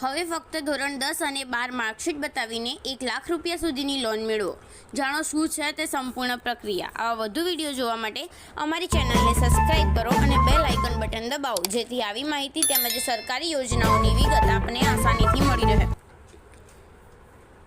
હવે ફક્ત ધોરણ દસ અને બાર માર્કશીટ બતાવીને એક લાખ રૂપિયા સુધીની લોન મેળવો. જાણો શું છે તે સંપૂર્ણ પ્રક્રિયા. આવા વધુ વીડિયો જોવા માટે અમારી ચેનલને સબસ્ક્રાઇબ કરો અને બેલ આઇકન બટન દબાવો, જેથી આવી માહિતી તેમજ સરકારી યોજનાઓની વિગત આપને આસાનીથી મળી રહે.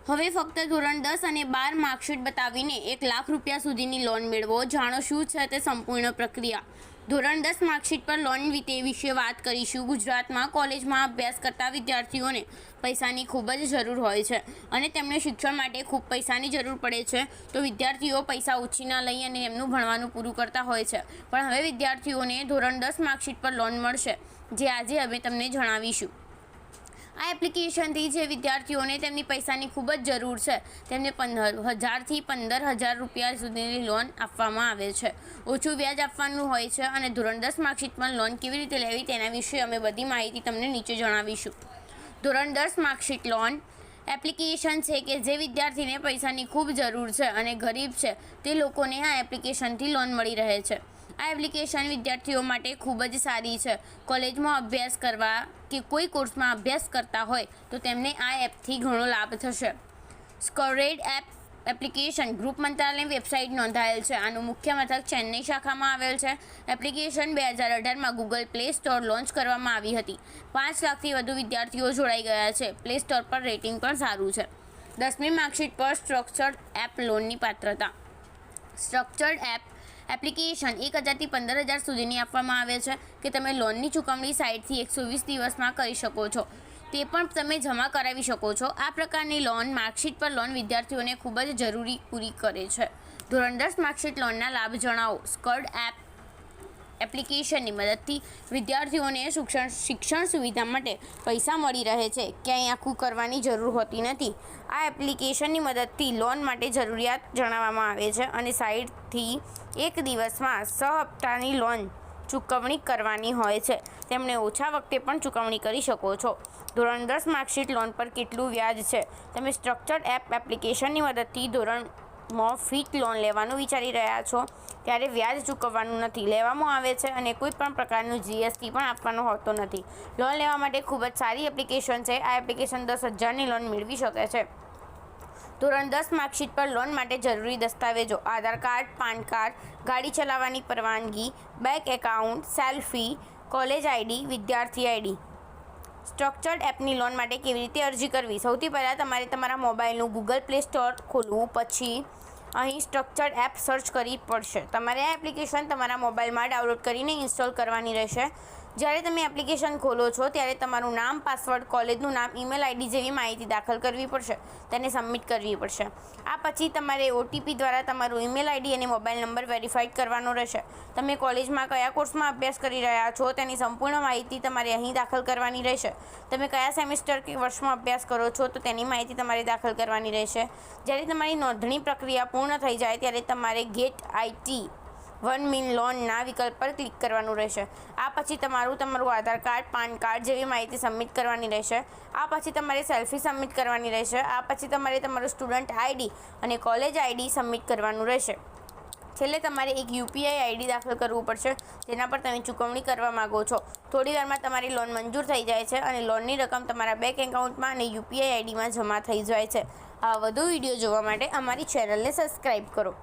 હવે ફક્ત ધોરણ દસ અને બાર માર્કશીટ બતાવીને એક લાખ રૂપિયા સુધીની લોન મેળવો. જાણો શું છે તે સંપૂર્ણ પ્રક્રિયા. ધોરણ દસ માર્કશીટ પર લોન વિશે વાત કરીશું. ગુજરાતમાં કોલેજમાં અભ્યાસ કરતા વિદ્યાર્થીઓને પૈસાની ખૂબ જ જરૂર હોય છે અને તેમને શિક્ષણ માટે ખૂબ પૈસાની જરૂર પડે છે. તો વિદ્યાર્થીઓ પૈસા ઉછીના લઈ અને એમનું ભણવાનું પૂરું કરતા હોય છે. પણ હવે વિદ્યાર્થીઓને ધોરણ દસ માર્કશીટ પર લોન મળશે, જે આજે અમે તમને જણાવીશું. આ એપ્લિકેશનથી જે વિદ્યાર્થીઓને તેમની પૈસાની ખૂબ જ જરૂર છે, તેમને પંદર હજારથી પંદર હજાર રૂપિયા સુધીની લોન આપવામાં આવે છે. ઓછું વ્યાજ આપવાનું હોય છે અને ધોરણ દસ માર્કશીટમાં લોન કેવી રીતે લેવી તેના વિશે અમે બધી માહિતી તમને નીચે જણાવીશું. ધોરણ દસ માર્કશીટ લોન એપ્લિકેશન છે કે જે વિદ્યાર્થીને પૈસાની ખૂબ જરૂર છે અને ગરીબ છે, તે લોકોને આ એપ્લિકેશનથી લોન મળી રહે છે. આ એપ્લિકેશન વિદ્યાર્થીઓ માટે ખૂબ જ સારી છે. કોલેજમાં અભ્યાસ કરવા કે કોઈ કોર્સમાં અભ્યાસ કરતા હોય તો તેમને આ એપથી ઘણો લાભ થશે. સ્કોરેડ એપ એપ્લિકેશન ગ્રુપ મંત્રાલય વેબસાઇટ નોંધાયેલ છે. આનું મુખ્ય મથક ચેન્નઈ શાખામાં આવેલ છે. એપ્લિકેશન બે હજાર અઢારમાં ગૂગલ પ્લે સ્ટોર લોન્ચ કરવામાં આવી હતી. પાંચ લાખથી વધુ વિદ્યાર્થીઓ જોડાઈ ગયા છે. પ્લે સ્ટોર પર રેટિંગ પણ સારું છે. દસમી માર્કશીટ પર સ્ટ્રક્ચર્ડ એપ લોનની પાત્રતા. સ્ટ્રક્ચર્ડ એપ એપ્લિકેશન એક હજારથી પંદર હજાર સુધીની આપવામાં આવે છે કે તમે લોનની ચૂકવણી સાઠથી એકસો વીસ દિવસમાં કરી શકો છો. તે પણ તમે જમા કરાવી શકો છો. આ પ્રકારની લોન માર્કશીટ પર લોન વિદ્યાર્થીઓને ખૂબ જ જરૂરી પૂરી કરે છે. ધોરણ દસ માર્કશીટ લોનના લાભ જણાવો. સ્કર્ડ એપ એપ્લિકેશનની મદદથી વિદ્યાર્થીઓને શિક્ષણ શિક્ષણ સુવિધા માટે પૈસા મળી રહે છે. ક્યાંય આખું કરવાની જરૂર હોતી નથી. આ એપ્લિકેશનની મદદથી લોન માટે જરૂરિયાત જણાવવામાં આવે છે અને સાઈડથી એક દિવસમાં સ હપ્તાની લોન ચૂકવણી કરવાની હોય છે. તેમણે ઓછા વખતે પણ ચૂકવણી કરી શકો છો. ધોરણ દસ માર્કશીટ લોન પર કેટલું વ્યાજ છે? તમે સ્ટ્રક્ચર્ડ એપ એપ્લિકેશનની મદદથી ધોરણમાં ફીટ લોન લેવાનું વિચારી રહ્યા છો, ત્યારે વ્યાજ ચૂકવવાનું નથી. લેવામાં આવે છે અને કોઈ પણ પ્રકારનું જીએસટી પણ આપવાનો હોતો નથી. લોન લેવા માટે ખૂબ જ સારી એપ્લિકેશન છે. આ એપ્લિકેશન દસ હજારની લોન મેળવી શકે છે. ધોરણ દસ માર્કશીટ પર લોન માટે જરૂરી દસ્તાવેજો, આધાર કાર્ડ, પાન કાર્ડ, ગાડી ચલાવવાની પરવાનગી, bank account, selfie, college ID, વિદ્યાર્થી આઈડી. સ્ટ્રક્ચર્ડ એપની લોન માટે કેવી રીતે અરજી કરવી? સૌથી પહેલાં તમારે તમારા મોબાઈલનું ગૂગલ પ્લે સ્ટોર ખોલવું, પછી અહીં સ્ટ્રક્ચર્ડ એપ સર્ચ કરવી પડશે. તમારે આ એપ્લિકેશન તમારા મોબાઈલમાં ડાઉનલોડ કરીને ઇન્સ્ટોલ કરવાની રહેશે. જ્યારે તમે એપ્લિકેશન ખોલો છો, ત્યારે તમારું નામ, પાસવર્ડ, કોલેજનું નામ, ઈમેલ આઈડી જેવી માહિતી દાખલ કરવી પડશે. તેને સબમિટ કરવી પડશે. આ પછી તમારે ઓટીપી દ્વારા તમારું ઈમેલ આઈડી અને મોબાઈલ નંબર વેરીફાઈડ કરવાનો રહેશે. તમે કોલેજમાં કયા કોર્સમાં અભ્યાસ કરી રહ્યા છો, તેની સંપૂર્ણ માહિતી તમારે અહીં દાખલ કરવાની રહેશે. તમે કયા સેમિસ્ટર કે વર્ષમાં અભ્યાસ કરો છો, તો તેની માહિતી તમારે દાખલ કરવાની રહેશે. જ્યારે તમારી નોંધણી પ્રક્રિયા પૂર્ણ થઈ જાય, ત્યારે તમારે ગેટ આઈટી વન મીન લોનના વિકલ્પ પર ક્લિક કરવાનું રહેશે. આ પછી તમારું તમારું આધાર કાર્ડ, પાન કાર્ડ જેવી માહિતી સબમિટ કરવાની રહેશે. આ પછી તમારે સેલ્ફી સબમિટ કરવાની રહેશે. આ પછી તમારે તમારું સ્ટુડન્ટ આઈડી અને કોલેજ આઈડી સબમિટ કરવાનું રહેશે. છેલ્લે તમારે એક યુપીઆઈ આઈડી દાખલ કરવું પડશે, જેના પર તમે ચૂકવણી કરવા માગો છો. થોડી વારમાં તમારી લોન મંજૂર થઈ જાય છે અને લોનની રકમ તમારા બેંક એકાઉન્ટમાં અને યુપીઆઈ આઈડીમાં જમા થઈ જાય છે. આ વધુ વીડિયો જોવા માટે અમારી ચેનલને સબસ્ક્રાઈબ કરો.